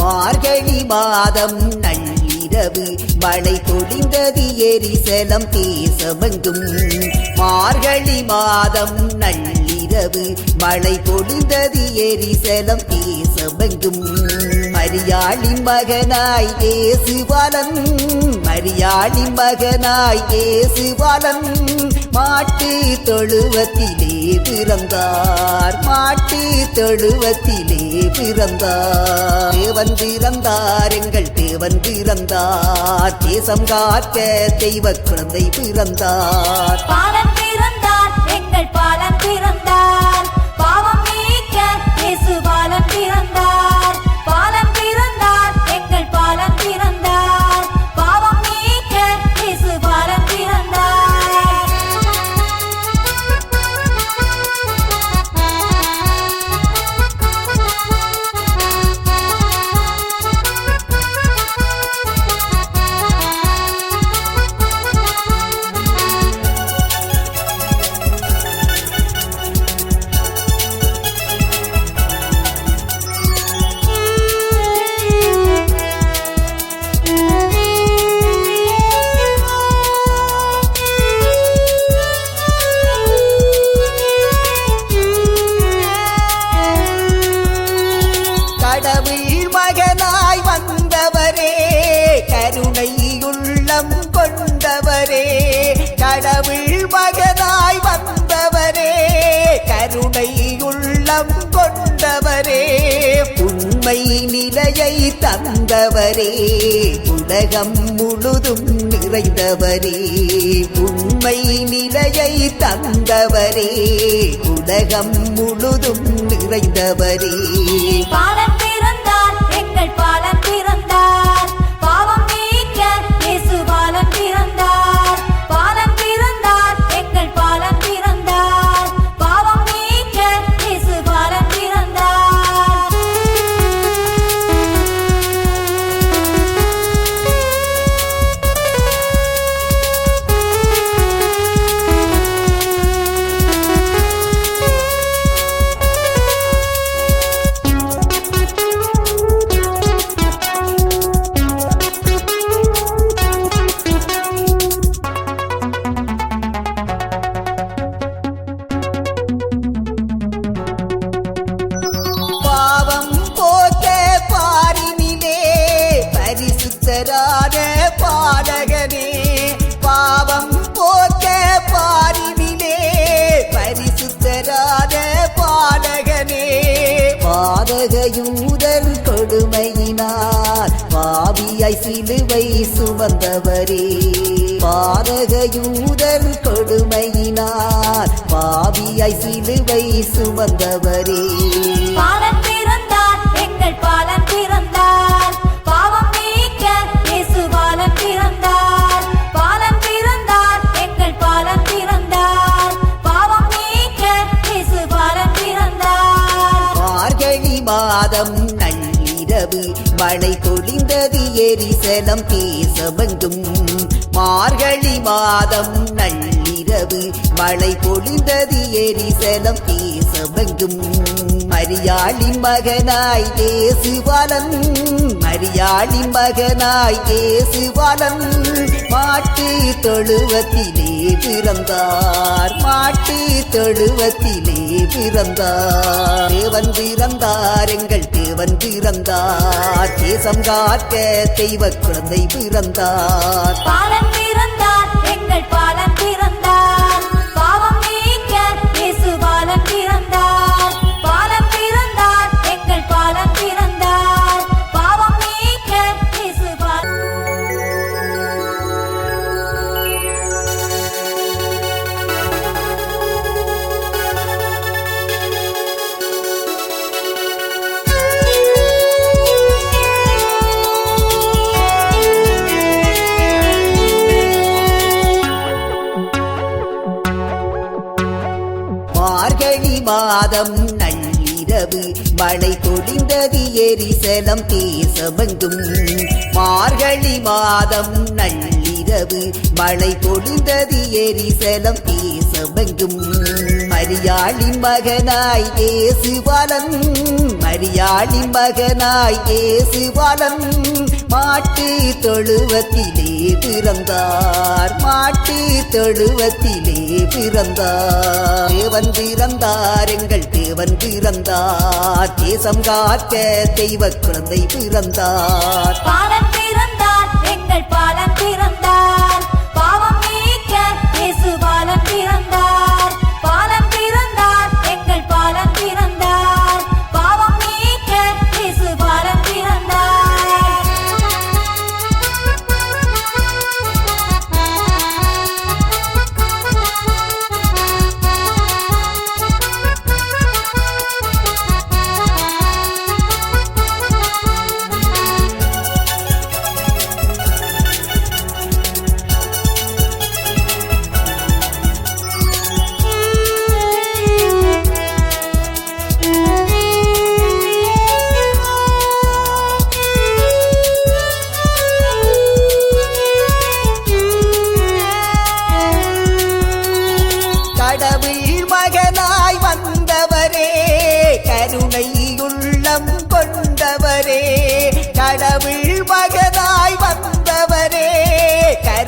மார்கழி மாதம் நள்ளிரவு மழை பொழிந்தது எரிசலம் தேசமெங்கும் மார்கழி மாதம் நள்ளிரவு மழை பொழிந்தது எரிசலம் தேசமெங்கும் மரியாளின் மகனாய் ஏசுவாலன் மரியாளின் மகனாய் ஏசுவாலன் மாட்டு தொழுவத்திலே பிறந்தார் மாட்டு தொழுவத்திலே பிறந்தார். தேவன் பிறந்தார் எங்கள் தேவன் பிறந்தார். தேசம் காக்க தெய்வ குழந்தை பிறந்தார். உண்மை நிலையை தந்தவரே உலகம் முழுதும் நிறைந்தவரே. உண்மை நிலையை தந்தவரே உலகம் முழுதும் நிறைந்தவரே. பாலம் பிறந்தார் எங்கள் பாலன் பரிசுத்தரான பாலகனே பாவம் போக்க பாரினிலே பரிசுத்தரானே பாடகனே. பாதகயூதன் கொடுமையினால் பாவியாய் சிலுவை சுமந்தவரே. பாதகயூதன் கொடுமையினால் பாவியாய் சிலுவை சுமந்தவரே. எரிசலம் தேசமெங்கும் மார்கழி மாதம் நள்ளிரவு மழை பொழிந்தது எரிசலம் தேசமெங்கும் மரியாளி மகனாய் தேசுபாலன் மரியாளி மகனாய் தேசுபாலன் மாட்டு தொழுவத்திலே பிறந்தார் மாட்டு தொழுவத்திலே பிறந்தார். தேவன் பிறந்தார் எங்கள் தேவன் பிறந்தார். தேசம் காக்க தெய்வ குழந்தை பிறந்தார். பாலன் மாதம் நள்ளிரவு மழை பொழிந்தது எரிசலம் தேசமெங்கும். மார்கழி மாதம் நள்ளிரவு மழை பொழிந்தது எரிசலம் தேசமெங்கும். மரியாளின் மகனாய் ஏசுபாலன் மரியாளின் மகனாய் ஏசுபாலன் மாட்டு தொழுவத்திலே பிறந்தார். மாட்டு தொழுவத்திலே பிறந்தார். தேவன் பிறந்தார் எங்கள் தேவன் பிறந்தார். தேசம் காக்க தெய்வ குழந்தை பிறந்தார்.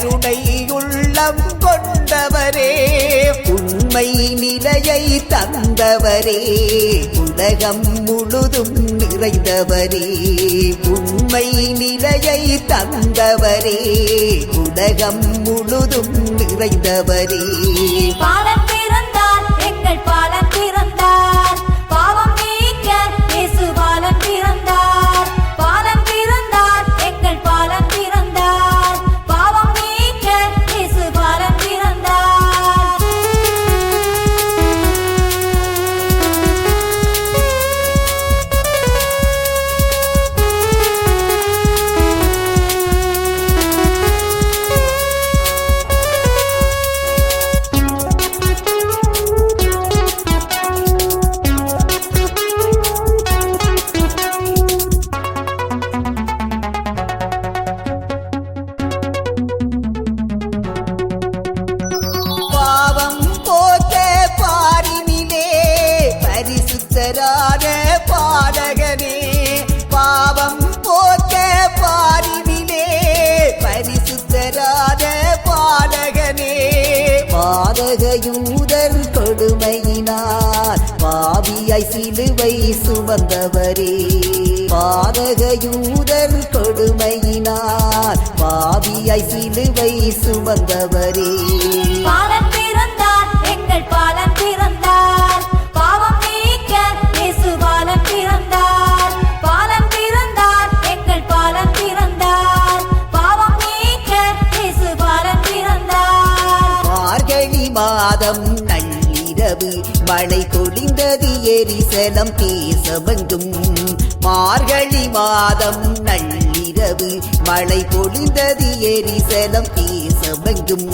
கருணையுள்ளம் கொண்டவரே உண்மை நிலையை தந்தவரே உலகம் முழுதும் நிறைந்தவரே உண்மை நிலையை தந்தவரே உலகம் முழுதும் நிறைந்தவரே. சிலுவை சுமந்தவரே பாதகயூதர் கொடுமையினார் பாவியாய் சிலுவை சுமந்தவரே பாலன் பிறந்தார் எங்கள் பாலன் பிறந்தார். பாவம் நீக்க இயேசு பாலன் பிறந்தார். பாலன் பிறந்தார் எங்கள் பாலன் பிறந்தார். பாவம் நீக்க இயேசு பாலன் பிறந்தார். மார்கழி மாதம் நிலவு மழை பொழிந்தது எரிசலம் தேசமெங்கும் மார்கழி மாதம் நள்ளிரவு மழை பொழிந்தது எரிசலம் தேசமெங்கும்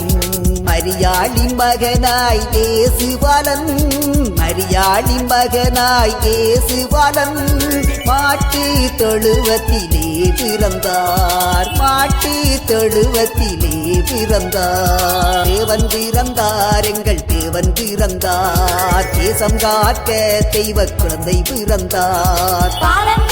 மரியாளி மகனாய் ஏசுபாலன் மரியாளி மகனாய் ஏசுபாலன் மாட்டு தொழுவத்திலே பிறந்தார். மாட்டு தொழுவத்திலே பிறந்தார். தேவன் பிறந்தார் எங்கள் தேவன் பிறந்தார். தேசம் காக்க தெய்வ குழந்தை பிறந்தார். பாலன்